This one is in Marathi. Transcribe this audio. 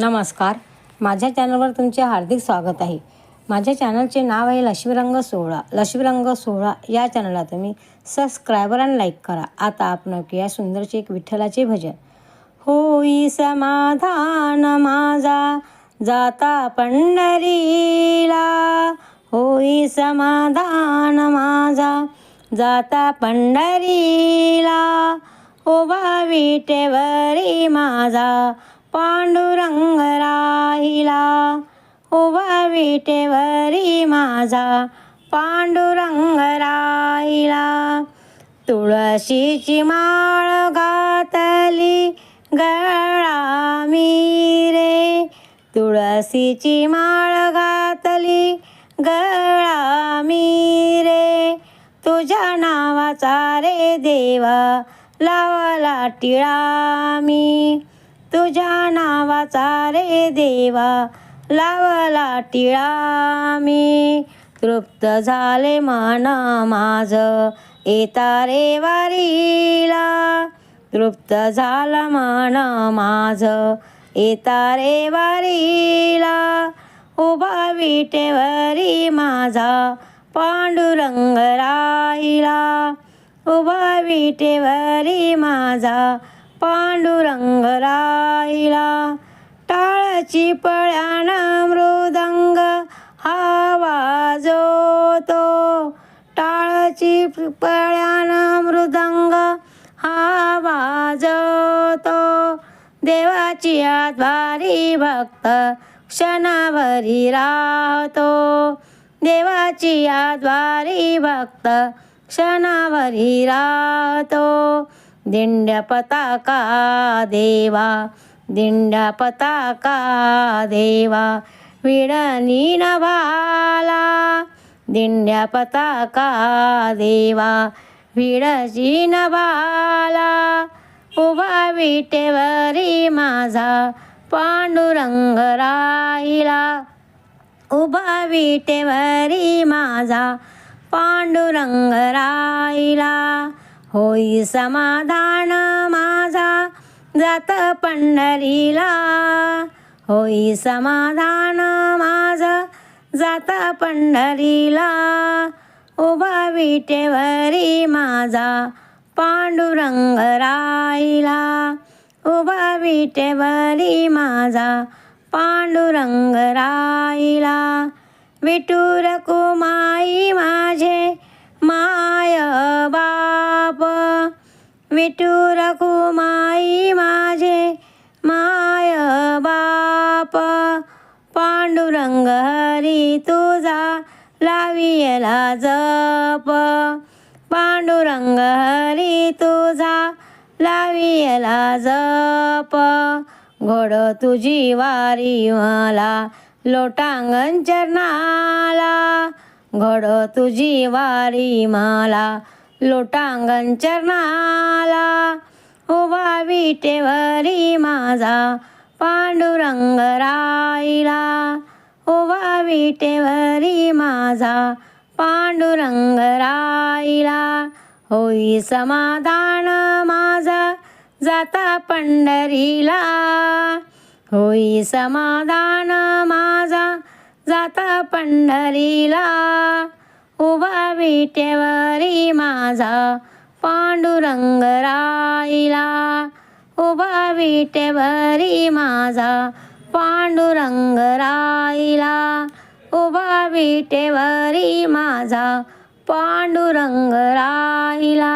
नमस्कार. माझ्या चॅनलवर तुमचे हार्दिक स्वागत आहे. माझ्या चॅनलचे नाव आहे लक्ष्मीरंग सोहळा. लक्ष्मीरंग सोहळा या चॅनलला तुम्ही सबस्क्रायबर आणि लाईक करा. आता आपण ऐकूया सुंदरचे एक विठ्ठलाचे भजन. होई समाधान माझा जाता पंढरीला. होई समाधान माझा जाता पंढरीला. उभा विटेवरी माझा पांडुरंग राहिला. उभा विटेवरी माझा पांडुरंग राहिला. तुळशीची माळ घातली गळा मी रे. तुळशीची माळ घातली गळा मी रे. तुझ्या नावाचा रे देवा लावला टिळा मी तुझ्या नावाचा रे देवा लावला टिळा मी. तृप्त झाले मन माझ येता रे वारीला. तृप्त झालं मन माझ येता रे वारीला. उभा विटेवरी माझा पांडुरंग राहिला. उभा विटेवरी माझा पांडुरंग राहिला टाळची पळ्यान मृदंग आवाजोतो टाळची पळ्यान मृदंग आवाजतो देवाची आद्वारी भक्त क्षणाभरी राहतो. देवाची आद्वारी भक्त क्षणाभरी राहतो. दिंड्या पताका देवा दिंड्या पताका देवा विडनी नभाला दिंड्या पताका देवा विडची नभाला उभा विटेवरी माझा पांडुरंग राहिला. उभा विटेवरी माझा पांडुरंग राहिला. होई समाधान माझा जात पंढरीला. होई समाधान माझा जात पंढरीला. उभा विटेवरी माझा पांडुरंग राहिला. उभा विटेवरी माझा पांडुरंग राहिला. विठुर कुमाई माझे माय विठुर कुमाई माझे माय बाप पांडुरंग हरी तुझा लावियला जप. पांडुरंग हरी तुझा लावियला जप. घोड तुझी वारी मला लोटांगण चरणाला. घोड तुझी वारी मला लोटांगण चरणाला उभा विटेवरी माझा पांडुरंग राईला उभा विटेवरी माझा पांडुरंग राईला होई समाधान माझा जाता पंढरीला. होई समाधान माझा जाता पंढरीला. उभा विटेवरी माझा पांडुरंग राहिला. उभा विटेवरी माझा पांडुरंग राहिला. उभा विटेवरी माझा पांडुरंग राहिला.